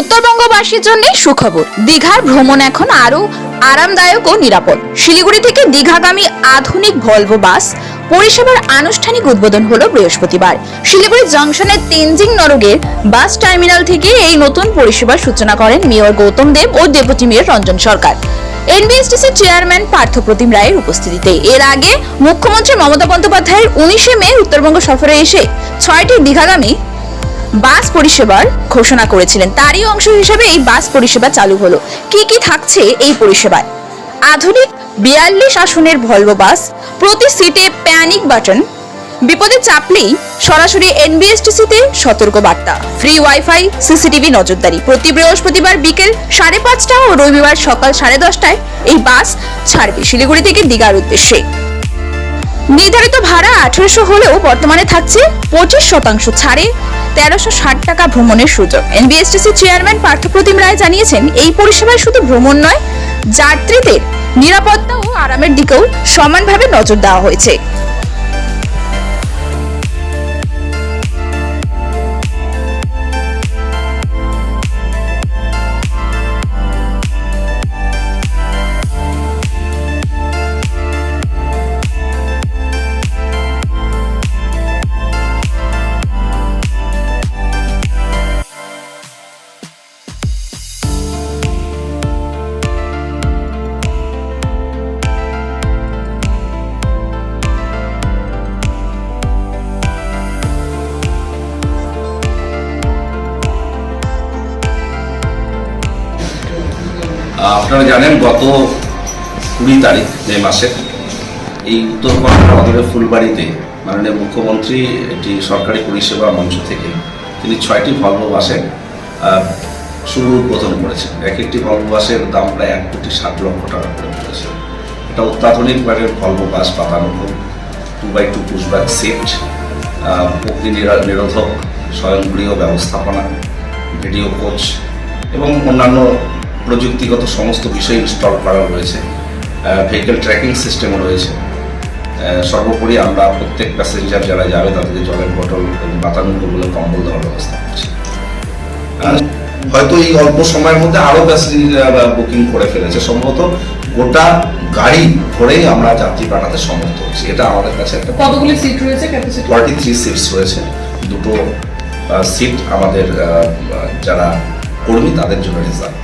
উত্তরবঙ্গবাসীর জন্য সুখবর। দীঘার ভ্রমণ এখন আরও আরামদায়ক ও নিরাপদ। শিলিগুড়ি থেকে দীঘাগামী আধুনিক ভলভো বাস পরিষেবার আনুষ্ঠানিক উদ্বোধন হলো বৃহস্পতিবার। শিলিগুড়ি জংশনের তেনজিং নরগের বাস টার্মিনাল থেকে এই নতুন পরিষেবার সূচনা করেন মেয়র গৌতম দেব ও deputy mayor Ranjan Sarkar. NBSTC chairman Parthapratim রায়ের উপস্থিতিতে। এর আগে মুখ্যমন্ত্রী মমতা বন্দ্যোপাধ্যায়ের উনিশে মে উত্তরবঙ্গ সফরে এসে ছয়টি দীঘাগামী বাস পরিষেবার ঘোষণা করেছিলেন। তারই অংশ হিসেবে এই বাস পরিষেবা চালু হলো। কি কি থাকছে এই পরিষেবায়? আধুনিক বিয়াল্লিশ আসনের ভলভো বাস, প্রতি সিটে প্যানিক বাটন, বিপদে চাপলেই সরাসরি এনবিএসটিসিতে সতর্ক বার্তা, ফ্রি ওয়াইফাই, সিসিটিভি নজরদারি। প্রতি বৃহস্পতিবার বিকেল সাড়ে পাঁচটা ও রবিবার সকাল সাড়ে দশটায় এই বাস ছাড়বে শিলিগুড়ি থেকে দীঘার উদ্দেশ্যে। নির্ধারিত ভাড়া আঠেরোশো হলেও বর্তমানে থাকছে পঁচিশ শতাংশ ছাড়ে তেরোশো ষাট টাকা ভ্রমণের সুযোগ। এনবিএসটিসি চেয়ারম্যান পার্থপ্রতিম রায় জানিয়েছেন, এই পরিষেবায় শুধু ভ্রমণ নয়, যাত্রীদের নিরাপত্তা ও আরামের দিকেও সমানভাবে নজর দেওয়া হয়েছে। আপনারা জানেন গত কুড়ি তারিখ মে মাসের এই উত্তরবঙ্গ আমাদের ফুলবাড়িতে মাননীয় মুখ্যমন্ত্রী একটি সরকারি পরিষেবা মঞ্চ থেকে তিনি ছয়টি ভলভো আহ, শুভ উদ্বোধন করেছেন। এক একটি ভলভো বাসের দাম প্রায় এক কোটি ষাট লক্ষ টাকা করে পড়েছে। এটা অত্যাধুনিক মানের Volvo bus পাতানুকূল two by two pushback seat অগ্নি নিরোধক স্বয়ংক্রিয় ব্যবস্থাপনা ভিডিও কোচ এবং অন্যান্য প্রযুক্তিগত সমস্ত বিষয় ইনস্টল করা রয়েছে। ভেহিকেল ট্র্যাকিং সিস্টেমও রয়েছে। সর্বোপরি আমরা প্রত্যেক প্যাসেঞ্জার যারা যাবে তাদেরকে জলের বটল এবং বাতানুকূলগুলো কম্বল দেওয়ার ব্যবস্থা করছি। হয়তো এই অল্প সময়ের মধ্যে আরও প্যাসেঞ্জার বুকিং করে ফেলেছে। সম্ভবত গোটা গাড়ি ভরেই আমরা যাত্রী পাঠাতে সমর্থ হচ্ছি। এটা আমাদের কাছে একটা কতগুলি সিট রয়েছে ফর্টি থ্রি সিটস রয়েছে। দুটো সিট আমাদের যারা কর্মী তাদের জন্য রিজার্ভ